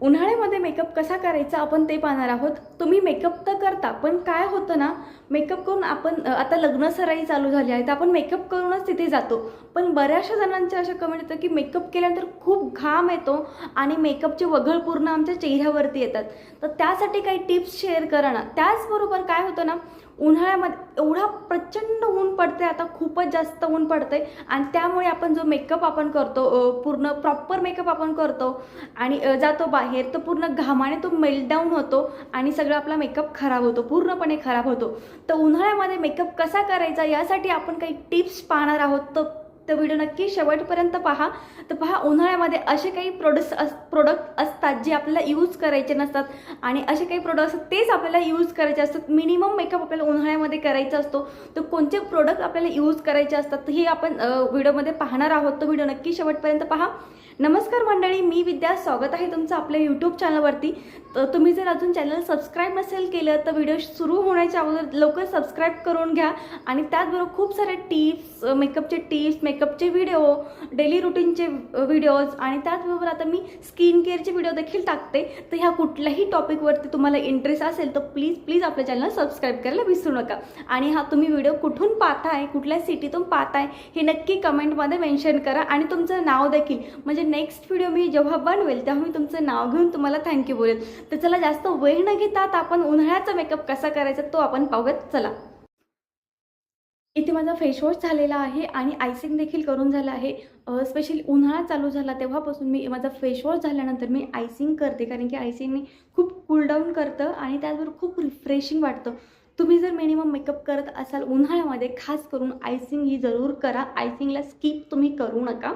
उन्हाळ्यामध्ये मेकअप कसा करायचा आपण ते पाहणार आहोत. तुम्ही मेकअप तर करता पण काय होतं ना मेकअप करून आपण आता लग्न सराई चालू झाली आहे तर आपण मेकअप करूनच तिथे जातो. पण बऱ्याचशा जणांच्या अशा कमेंट येतं की मेकअप केल्यानंतर खूप घाम येतो आणि मेकअपचे वगळ पूर्ण आमच्या चेहऱ्यावरती येतात. तर त्यासाठी काही टिप्स शेअर करा ना. त्याचबरोबर काय होतं ना उन्हाळ्यामध्ये एवढा प्रचंड ऊन पडते आता खूपच जास्त ऊन पडते आणि त्यामुळे आपण जो मेकअप आपण करतो पूर्ण प्रॉपर मेकअप आपण करतो आणि जातो बाहेर तर पूर्ण घामाने तो मेल्टडाऊन होतो आणि सगळं आपला मेकअप खराब होतो पूर्णपणे खराब होतो. तर उन्हाळ्यामध्ये मेकअप कसा करायचा यासाठी आपण काही टिप्स पाहणार आहोत तर तर व्हिडिओ नक्की शेवटपर्यंत पहा. तर पहा उन्हाळ्यामध्ये असे काही प्रोडक्ट्स अस प्रोडक्ट असतात जे आपल्याला यूज करायचे नसतात. आणि असे काही प्रोडक्ट्स तेच आपल्याला यूज करायचे असतात. मिनिमम मेकअप आपल्याला उन्हाळ्यामध्ये करायचा असतो. तर कोणते प्रोडक्ट आपल्याला यूज करायचे असतात तर हे आपण व्हिडिओमध्ये पाहणार आहोत. तर व्हिडिओ नक्की शेवटपर्यंत पहा. नमस्कार मंडळी मी विद्या. स्वागत आहे तुमचं आपल्या यूट्यूब चॅनलवरती तर तुम्ही जर अजून चॅनल सबस्क्राईब नसेल केलं तर व्हिडिओ सुरू होण्याच्या अगोदर लवकर सबस्क्राईब करून घ्या. आणि त्याचबरोबर खूप सारे टिप्स मेकअपचे टिप्स मेकअपचे व्हिडिओ डेली रुटीनचे व्हिडिओज आणि त्याचबरोबर आता मी स्किन केअरचे व्हिडिओ देखील टाकते. तर ह्या कुठल्याही टॉपिकवरती तुम्हाला इंटरेस्ट असेल तर प्लीज प्लीज आपल्या चॅनल सबस्क्राईब करायला विसरू नका. आणि हा तुम्ही व्हिडिओ कुठून पाहताय कुठल्या सिटीतून पाहताय हे नक्की कमेंटमध्ये मेन्शन करा. आणि तुमचं नाव देखील म्हणजे नेक्स्ट व्हिडिओ मी जेव्हा बनवेल तेव्हा मी तुमचं नाव घेऊन तुम्हाला थँक्यू बोलेल. तर चला जास्त वेळ न घेता आता आपण उन्हाळ्याचा मेकअप कसा करायचा तो आपण पाहूयात. चला. इथे माझा फेसवॉश झालेला आहे आणि आयसिंग देखील करून झालं आहे. स्पेशली उन्हाळा चालू झाला तेव्हापासून मी माझा फेसवॉश झाल्यानंतर मी आयसिंग करते. कारण की आयसिंगने खूप कूलडाऊन करतं आणि त्याचबरोबर खूप रिफ्रेशिंग वाटतं. तुम्ही जर मिनिमम मेकअप करत असाल उन्हाळ्यामध्ये खास करून आयसिंग ही जरूर करा. आयसिंगला स्किप तुम्ही करू नका.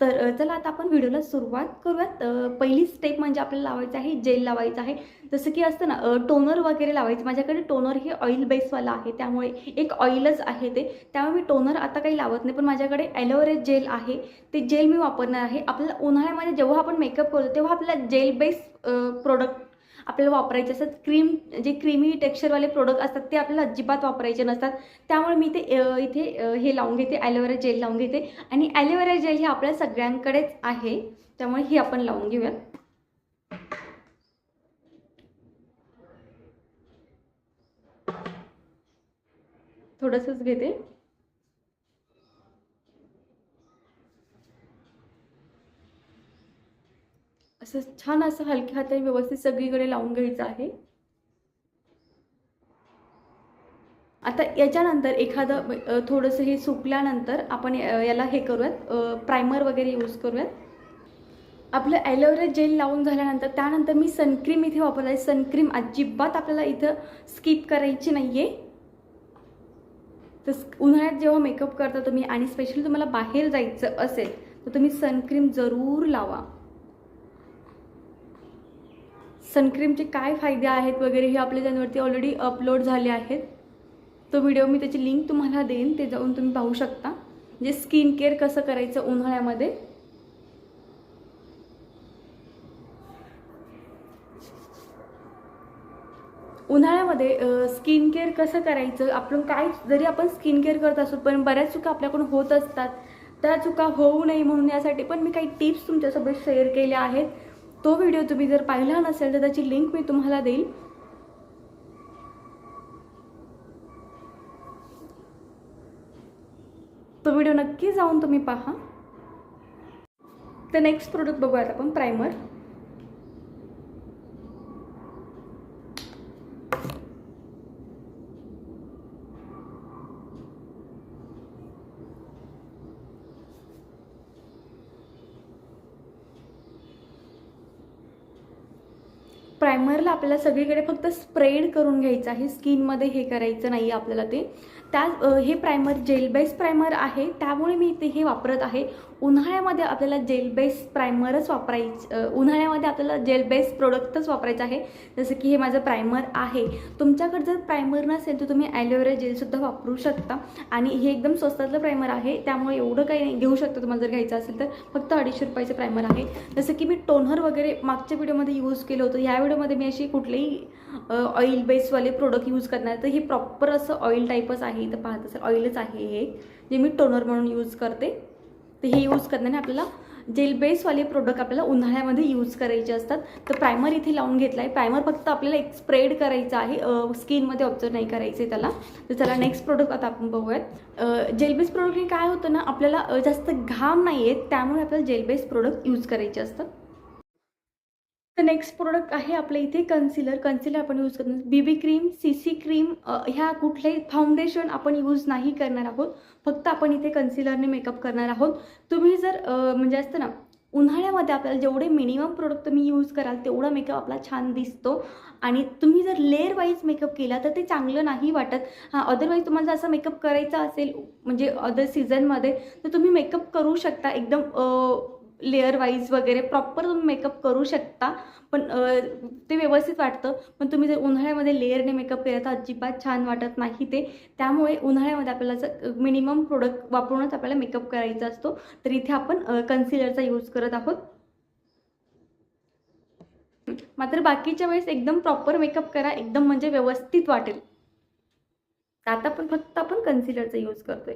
तर चला आता आपण व्हिडिओला सुरुवात करूयात. पहिली स्टेप म्हणजे आपल्याला लावायचं आहे जेल लावायचं आहे. जसं की असतं ना टोनर वगैरे लावायचं. माझ्याकडे टोनर हे ऑइल बेसवाला आहे. त्यामुळे एक ऑइलच आहे ते. त्यामुळे मी टोनर आता काही लावत नाही पण माझ्याकडे ॲलोवेरा जेल आहे. ते जेल मी वापरणार आहे. आपल्याला उन्हाळ्यामध्ये जेव्हा आपण मेकअप करतो तेव्हा आपल्याला जेल बेस प्रोडक्ट आपल्याला वापरायचे असतात. क्रीम जे क्रीमी टेक्स्चरवाले प्रोडक्ट असतात ते आपल्याला अजिबात वापरायचे नसतात. त्यामुळे मी ते इथे हे लावून घेते ॲलोवेरा जेल लावून घेते. आणि ॲलोवेरा जेल हे आपल्या सगळ्यांकडेच आहे. त्यामुळे हे आपण लावून घेऊयात. थोडंसंच घेते. असं छान असं हलक्या हाताने व्यवस्थित सगळीकडे लावून घ्यायचं आहे. आता याच्यानंतर एखादं थोडंसं हे सुकल्यानंतर आपण याला हे करूयात प्रायमर वगैरे यूज करूयात. आपलं ॲलोवेरा जेल लावून झाल्यानंतर त्यानंतर मी सनक्रीम इथे वापरत आहे सनक्रीम अजिबात आपल्याला इथं स्किप करायची नाही आहे तर उन्हाळ्यात जेव्हा मेकअप करता तुम्ही आणि स्पेशली तुम्हाला बाहेर जायचं असेल तर तुम्ही सनक्रीम जरूर लावा. सनक्रीमचे काय फायदे आहेत वगैरे हे आपल्या चॅनलवरती ऑलरेडी अपलोड झाले आहेत. तो व्हिडिओ मी त्याची लिंक तुम्हाला देईन ते जाऊन तुम्ही पाहू शकता. म्हणजे स्किन केअर कसं करायचं उन्हाळ्यामध्ये? उन्हाळ्यामध्ये स्किन केअर कसं करायचं? आपण काय जरी आपण स्किन केअर करत असू पण बऱ्याच चुका आपल्याकडून होत असतात. त्या चुका होऊ नये म्हणून यासाठी पण मी काही टिप्स तुमच्यासोबत शेअर केल्या आहेत. तो व्हिडिओ तुम्ही जर पाहिला नसेल तर त्याची लिंक मी तुम्हाला देईल. तो व्हिडिओ नक्की जाऊन तुम्ही पहा. तर नेक्स्ट प्रोडक्ट बघूयात आपण प्रायमर प्रायमरला आपल्याला सगळीकडे फक्त स्प्रेड करून घ्यायचं आहे. स्किनमध्ये हे करायचं नाही आपल्याला ते. त्या हे प्रायमर जेल बेस प्रायमर आहे. त्यामुळे मी ते हे वापरत आहे. उन्हाळ्यामध्ये आपल्याला जेल बेस प्रायमरच वापरायचं उन्हाळ्यामध्ये आपल्याला जेल बेस प्रोडक्टच वापरायचं आहे. जसं की हे माझं प्रायमर आहे. तुमच्याकडे जर प्रायमर नसेल तर तुम्ही ॲलोवेरा जेलसुद्धा वापरू शकता. आणि हे एकदम स्वस्तातलं प्रायमर आहे. त्यामुळे एवढं काही नाही. घेऊ शकता तुम्हाला जर घ्यायचं असेल तर. फक्त अडीचशे रुपयाचं प्रायमर आहे. जसं की मी टोनर वगैरे मागच्या व्हिडिओमध्ये यूज केलं होतं. या व्हिडिओमध्ये मी अशी कुठलेही ऑइल बेसवाले प्रोडक्ट यूज करणार तर हे प्रॉपर असं ऑइल टाईपच आहे. इथं पाहत असेल ऑइलच आहे हे. जे मी टोनर म्हणून यूज करते. तर हे यूज करण्याने आपल्याला जेल बेसवाले प्रोडक्ट आपल्याला उन्हाळ्यामध्ये यूज करायचे असतात. तर प्रायमर इथे लावून घेतला आहे प्रायमर फक्त आपल्याला एक स्प्रेड करायचा आहे. स्किनमध्ये ऑब्झर्व नाही करायचं आहे त्याला. तर चला नेक्स्ट प्रोडक्ट आता आपण बघूयात. जेल बेस प्रोडक्टने काय होतं ना आपल्याला जास्त घाम नाही आहेत त्यामुळे आपल्याला जेल बेस प्रोडक्ट यूज करायचे असतात. तर नेक्स्ट प्रोडक्ट आहे आपल्या इथे कन्सिलर कन्सिलर आपण यूज करणार B B cream C C cream ह्या कुठल्याही फाउंडेशन आपण यूज नाही करणार आहोत. फक्त आपण इथे कन्सिलरने मेकअप करणार आहोत. तुम्ही जर म्हणजे असतं ना उन्हाळ्यामध्ये आपल्याला जेवढे मिनिमम प्रोडक्ट तुम्ही यूज कराल तेवढा मेकअप आपला छान दिसतो. आणि तुम्ही जर लेअर वाईज मेकअप केला तर ते चांगलं नाही वाटत. हां अदरवाईज तुम्हाला जर असं मेकअप करायचा असेल म्हणजे अदर सीझनमध्ये तर तुम्ही मेकअप करू शकता. एकदम लेअर वाईज वगैरे प्रॉपर तुम्ही मेकअप करू शकता. पण ते व्यवस्थित वाटतं. पण तुम्ही जर उन्हाळ्यामध्ये लेअरने मेकअप केला तर अजिबात छान वाटत नाही ते. त्यामुळे उन्हाळ्यामध्ये आपल्याला असं मिनिमम प्रोडक्ट वापरूनच आपल्याला मेकअप करायचा असतो. तर इथे आपण कन्सिलरचा यूज करत आहोत. मात्र बाकीच्या वेळेस एकदम प्रॉपर मेकअप करा. एकदम म्हणजे व्यवस्थित वाटेल. आता पण फक्त आपण कन्सिलरचा यूज करतोय.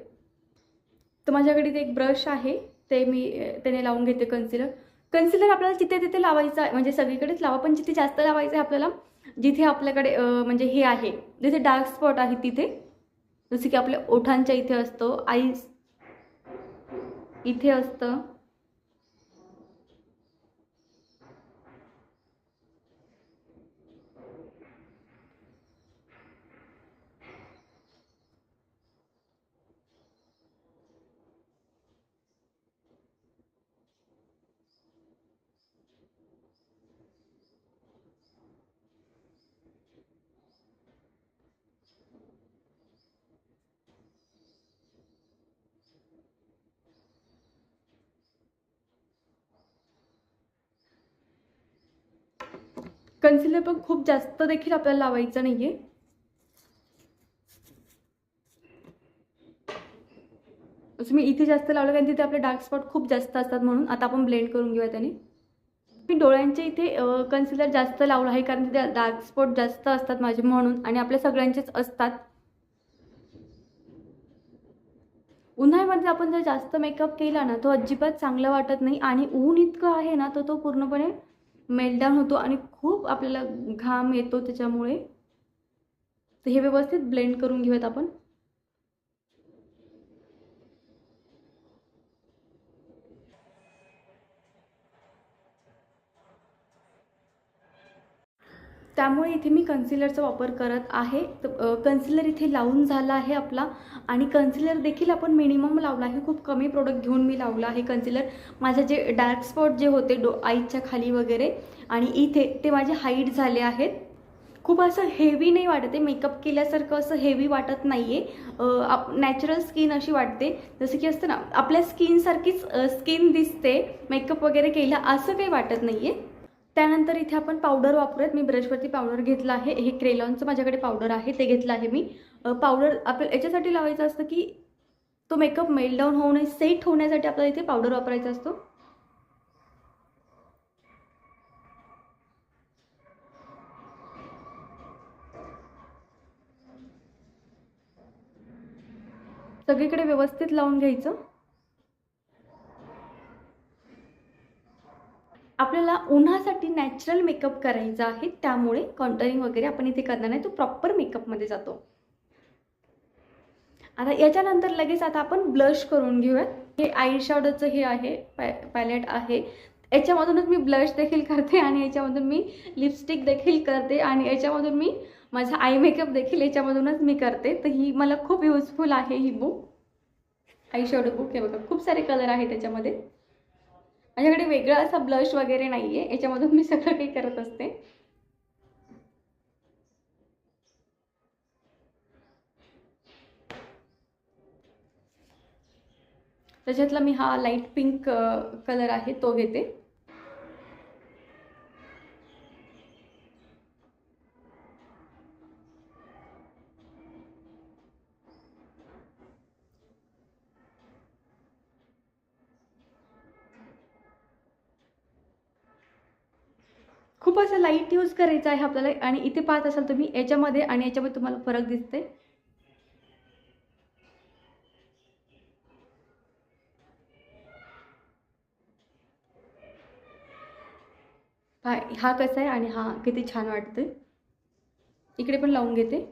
तर माझ्याकडे इथे एक ब्रश आहे. ते मी त्याने लावून घेते कन्सिलर कन्सिलर आपल्याला जिथे तिथे लावायचं आहे म्हणजे सगळीकडेच लावा पण जिथे जास्त लावायचं आहे आपल्याला जिथे आपल्याकडे म्हणजे हे आहे जिथे डार्क स्पॉट आहे तिथे जसं की आपल्या ओठांच्या इथे असतो आईस इथे असतं कन्सिलर पण खूप जास्त देखील आपल्याला लावायचं नाही आहे असं मी इथे जास्त लावलं कारण तिथे आपले डार्क स्पॉट खूप जास्त असतात म्हणून. आता आपण ब्लेंड करून घेऊया त्याने. मी डोळ्यांच्या इथे कन्सिलर जास्त लावलं आहे कारण तिथे डार्क स्पॉट जास्त असतात माझे म्हणून आणि आपल्या सगळ्यांचेच असतात. उन्हाळ्यामध्ये आपण जर जास्त मेकअप केला ना तो अजिबात चांगला वाटत नाही आणि ऊन इतकं आहे ना तर तो पूर्णपणे मेल्टडाऊन होतो आणि खूप आपल्याला घाम येतो त्याच्यामुळे. तर हे व्यवस्थित ब्लेंड करून घेऊयात आपण. त्यामुळे इथे मी कन्सिलरचा वापर करत आहे. तर कन्सिलर इथे लावून झाला आहे आपला. आणि कन्सिलर देखील आपण मिनिमम लावला आहे. खूप कमी प्रोडक्ट घेऊन मी लावला आहे कन्सिलर माझे जे डार्क स्पॉट जे होते डो आईच्या खाली वगैरे आणि इथे ते माझे हाईट झाले आहेत. खूप असं हेवी नाही वाटते. मेकअप केल्यासारखं असं हेवी वाटत नाही आहे नॅचरल स्किन अशी वाटते. जसं की असतं ना आपल्या स्किनसारखीच स्किन दिसते. मेकअप वगैरे केला असं काही वाटत नाही आहे त्यानंतर इथे आपण पावडर वापरूयात. मी ब्रशवरती पावडर घेतलं आहे. हे क्रेलॉनचं माझ्याकडे पावडर आहे. ते घेतलं आहे मी. पावडर आपलं याच्यासाठी लावायचं असतं की तो मेकअप मेल्टडाऊन होऊ नये सेट होण्यासाठी आपल्याला इथे पावडर वापरायचा असतो. सगळीकडे व्यवस्थित लावून घ्यायचं. आपल्याला उन्हासाठी नॅचरल मेकअप करायचा आहे त्यामुळे कॉन्टरिंग वगैरे आपण इथे करणार नाही. तो प्रॉपर मेकअपमध्ये जातो. आता याच्यानंतर लगेच आता आपण ब्लश करून घेऊयात. हे आय शॅडोचं हे आहे पॅ पॅलेट आहे. याच्यामधूनच मी ब्लश देखील करते आणि याच्यामधून मी लिपस्टिक देखील करते आणि याच्यामधून मी माझा आय मेकअप देखील याच्यामधूनच मी करते. तर ही मला खूप युजफुल आहे ही बुक आय शॅडो बुक हे बघा खूप सारे कलर आहे त्याच्यामध्ये माझ्याकडे वेगळा असा ब्लश वगैरे नाही आहे याच्यामधून मी सगळं काही करत असते. त्याच्यातला मी हा लाइट पिंक कलर आहे तो घेते. खूप असं लाइट यूज करायचं आहे आपल्याला. आणि इथे पाहत असाल तुम्ही याच्यामध्ये आणि याच्यामध्ये तुम्हाला फरक दिसते हा कसा आहे आणि हा किती छान वाटते इकडे पण लावून घेते.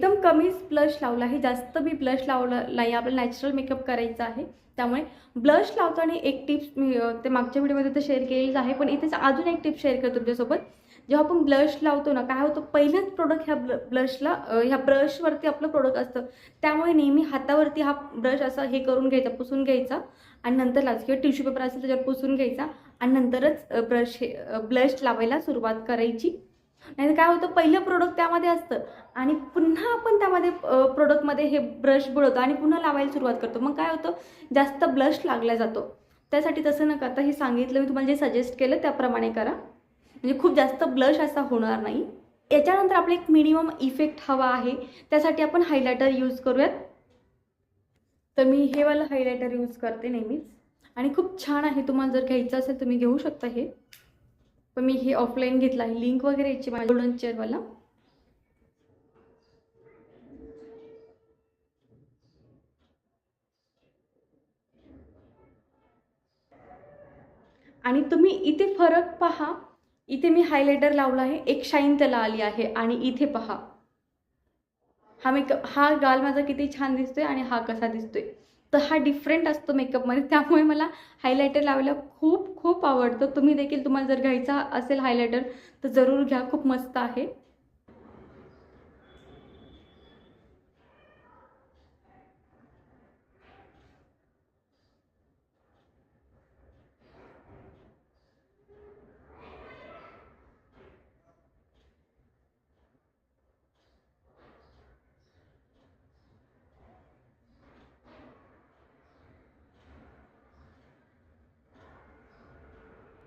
एकदम कमीच ब्लश लावला आहे जास्त मी ब्लश लावलं नाही. आपल्याला नॅचरल मेकअप करायचा आहे. त्यामुळे ब्लश लावताना एक टिप्स मी ते मागच्या व्हिडिओमध्ये तर शेअर केलेलीच आहे. पण इथेच अजून एक टिप शेअर करतो तुमच्यासोबत. जेव्हा आपण ब्लश लावतो ना काय होतं पहिलंच प्रोडक्ट ह्या ब्ल ब्लशला ह्या ब्रशवरती आपलं प्रोडक्ट असतं. त्यामुळे नेहमी हातावरती हा ब्रश असा हे करून घ्यायचा पुसून घ्यायचा. आणि नंतर लाच किंवा टिश्यू पेपर असेल त्याच्यावर पुसून घ्यायचा. आणि नंतरच ब्रश हे ब्लश लावायला सुरुवात करायची. नाही काय होतं पहिलं प्रोडक्ट त्यामध्ये असतं. आणि पुन्हा आपण त्यामध्ये प्रोडक्टमध्ये हे ब्रश बुडवतो आणि पुन्हा लावायला सुरुवात करतो. मग काय होतं जास्त ब्लश लागला जातो. त्यासाठी तसं न करता हे सांगितलं मी तुम्हाला जे सजेस्ट केलं त्याप्रमाणे करा. म्हणजे खूप जास्त ब्लश असा होणार नाही. याच्यानंतर आपला एक मिनिमम इफेक्ट हवा आहे. त्यासाठी आपण हायलायटर यूज करूयात. तर मी हे वाला हायलायटर यूज करते नेहमीच. आणि खूप छान आहे. तुम्हाला जर घ्यायचं असेल तुम्ही घेऊ शकता हे. पण मी हे ऑफलाईन घेतलं आहे. लिंक वगैरे याची माझ्या गोल्डन चेअरवाला आणि तुम्ही इथे फरक पहा. इथे मी हायलायटर लावला आहे. एक शाईन त्याला आली आहे आणि इथे पहा. हा मेकअप हा गाल माझा किती छान दिसतोय आणि हा कसा दिसतोय. तर हा डिफरंट असतो मेकअपमध्ये त्यामुळे मला हायलायटर लावायला खूप खूप आवडतं. तुम्ही देखील तुम्हाला जर घ्यायचा असेल हायलायटर तर जरूर घ्या. खूप मस्त आहे.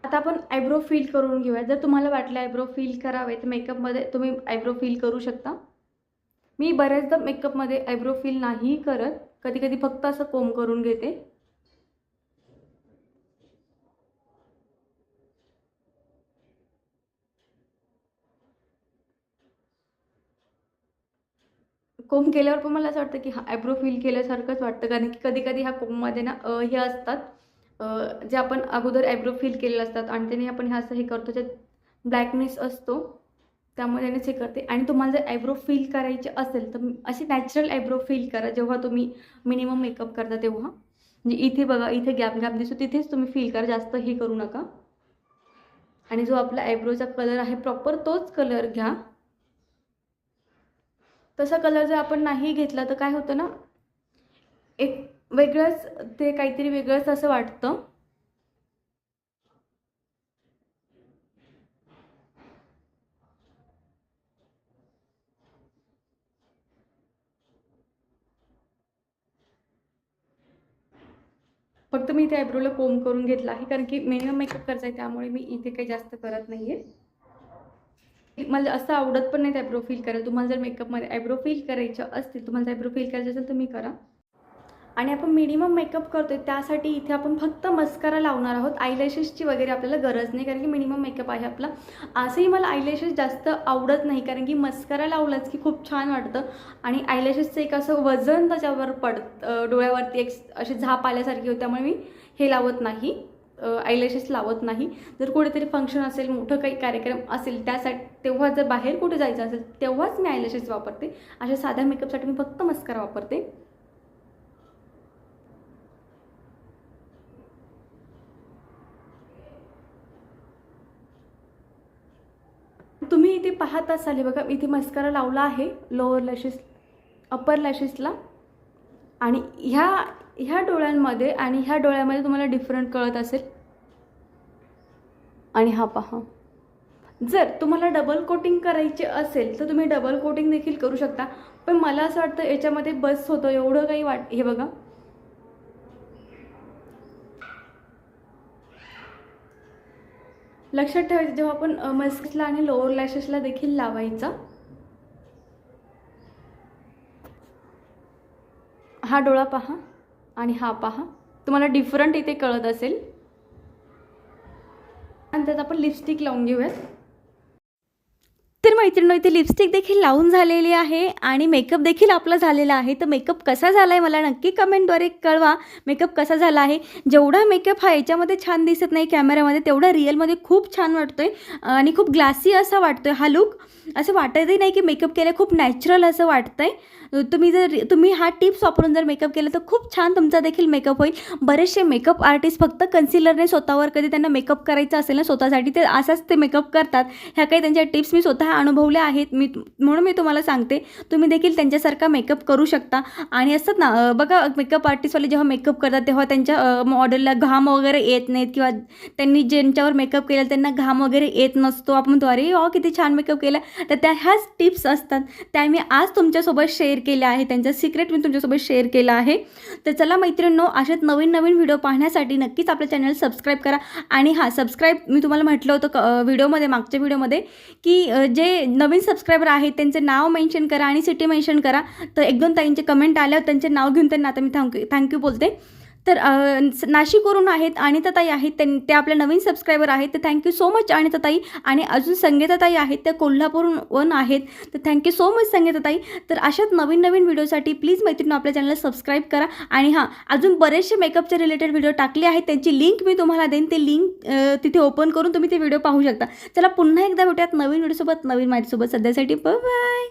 आता आपण आयब्रो फील करून घेऊया. जर तुम्हाला वाटलं आयब्रो फील करावे तर मेकअपमध्ये तुम्ही आयब्रो फील करू शकता. मी बऱ्याचदा मेकअपमध्ये आयब्रो फील नाही करत. कधी कधी फक्त असं कोम करून घेते. कोम केल्यावर पण मला असं वाटतं की हा आयब्रो फील केल्यासारखंच वाटतं. कारण की कधी कधी ह्या कोममध्ये ना अ, हे असतात. जे आपण अगोदर आयब्रो फिल केलेले असतात आणि त्याने आपण हे असं हे करतो जे ब्लॅकनेस असतो त्यामुळे त्यानेच हे करते. आणि तुम्हाला जर आयब्रो फिल करायचे असेल तर अशी नॅचरल आयब्रो फिल करा जेव्हा तुम्ही मिनिमम मेकअप करता तेव्हा. म्हणजे इथे बघा इथे गॅप गॅप दिसतो तिथेच तुम्ही फील करा जास्त हे करू नका. आणि जो आपला आयब्रोचा कलर आहे प्रॉपर तोच कलर घ्या. तसा कलर जर आपण नाही घेतला तर काय होतं ना एक वेगळंच ते काहीतरी वेगळंच असं वाटतं. फक्त मी इथे आयब्रोला कोम करून घेतला आहे कारण की मिनिमम मेकअप करायचा आहे त्यामुळे मी इथे काही जास्त करत नाही आहे मला असं आवडत पण नाही आयब्रो फील करायला. तुम्हाला जर मेकअपमध्ये आयब्रो फील करायचं असतील तुम्हाला जर आयब्रो फील करायचं असेल तर मी करा. आणि आपण मिनिमम मेकअप करतो आहे त्यासाठी इथे आपण फक्त मस्कारा लावणार आहोत. आयलॅशेसची वगैरे आपल्याला गरज नाही कारण की मिनिमम मेकअप आहे आपला. असंही मला आयलॅशेस जास्त आवडत नाही कारण की मस्कारा लावलंच की खूप छान वाटतं. आणि आयलॅशेसचं एक असं वजन त्याच्यावर पडत डोळ्यावरती एक अशी झाप आल्यासारखी होती त्यामुळे मी हे लावत नाही. आयलॅशेस लावत नाही. जर कुठेतरी फंक्शन असेल मोठं काही कार्यक्रम असेल त्यासाठी तेव्हा जर बाहेर कुठे जायचं असेल तेव्हाच मी आयलॅशेस वापरते. अशा साध्या मेकअपसाठी मी फक्त मस्कारा वापरते तुम्ही इथे पाहत असाल हे बघा इथे मस्कारा लावला आहे लोअर लॅशेस अप्पर लॅशेसला आणि ह्या ह्या डोळ्यांमध्ये आणि ह्या डोळ्यामध्ये तुम्हाला डिफरंट कळत असेल. आणि हा पहा. जर तुम्हाला डबल कोटिंग करायचे असेल तर तुम्ही डबल कोटिंग देखील करू शकता. पण मला असं वाटतं याच्यामध्ये बस होतं एवढं काही वाट हे बघा. लक्षात ठेवायचं जेव्हा आपण मस्किसला आणि लोअर लॅशेसला देखील लावायचा. हा डोळा पहा आणि हा पहा. तुम्हाला डिफरंट इथे कळत असेल. आणि त्यात आपण लिपस्टिक लावून घेऊयात. तर मैत्रिणी इथे लिपस्टिक देखील लावून झालेली आहे आणि मेकअप देखील आपला झालेला आहे. तर मेकअप कसा झाला आहे मला नक्की कमेंटद्वारे कळवा. मेकअप कसा झाला आहे? जेवढा मेकअप हा याच्यामध्ये छान दिसत नाही कॅमेऱ्यामध्ये तेवढा रिअलमध्ये खूप छान वाटतो आहे आणि खूप ग्लासी असा वाटतो आहे हा लुक असं वाटतही नाही की मेकअप केलं खूप नॅचरल असं वाटतं आहे तुम्ही जर तुम्ही हा टिप्स वापरून जर मेकअप केलं तर खूप छान तुमचा देखील मेकअप होईल. बरेचसे मेकअप आर्टिस्ट फक्त कन्सिलरने स्वतःवर कधी त्यांना मेकअप करायचा असेल ना स्वतःसाठी ते असाच ते मेकअप करतात. ह्या काही त्यांच्या टिप्स मी स्वतः अनुभवल्या आहेत मी म्हणून मी तुम्हाला सांगते तुम्ही देखील त्यांच्यासारखा मेकअप करू शकता. आणि असतात ना बघा मेकअप आर्टिस्टवाले जेव्हा मेकअप करतात तेव्हा त्यांच्या मॉडेलला घाम वगैरे येत नाहीत किंवा त्यांनी ज्यांच्यावर मेकअप केला त्यांना घाम वगैरे येत नसतो. आपण द्वारे अरे अ किती छान मेकअप केला. तर त्या ह्याच टिप्स असतात. त्या मी आज तुमच्यासोबत शेअर केल्या आहे त्यांचा सिक्रेट मी तुमच्यासोबत शेअर केला आहे. तर चला मैत्रिणींनो अशाच नवीन नवीन व्हिडिओ पाहण्यासाठी नक्कीच आपल्या चॅनल सबस्क्राईब करा. आणि हां सबस्क्राईब मी तुम्हाला म्हटलं होतं क व्हिडिओमध्ये मागच्या व्हिडिओमध्ये की जे जे नवीन सबस्क्रायबर आहेत त्यांचं नाव मेन्शन करा आणि सिटी मेन्शन करा. तर एक दोन ताईंचे कमेंट आल्यावर त्यांचे नाव घेऊन त्यांना आता मी थँक्यू थँक्यू बोलते. तर नाशिकवरून आहेत अनिताताई आहेत त्यां ते आपल्या नवीन सबस्क्रायबर आहेत तर थँक्यू सो मच अनिताताई आणि अजून संगीताताई आहेत त्या कोल्हापूरहून आहेत तर थँक्यू सो मच संगीताताई तर अशाच नवीन नवीन व्हिडिओसाठी प्लीज मैत्रिणी आपल्या चॅनलला सबस्क्राईब करा आणि हां अजून बरेचसे मेकअपचे रिलेटेड व्हिडिओ टाकले आहेत त्यांची लिंक मी तुम्हाला देईन ते लिंक तिथे ओपन करून तुम्ही ते व्हिडिओ पाहू शकता. चला पुन्हा एकदा भेटूयात नवीन व्हिडिओसोबत नवीन माहितीसोबत सध्यासाठी बाय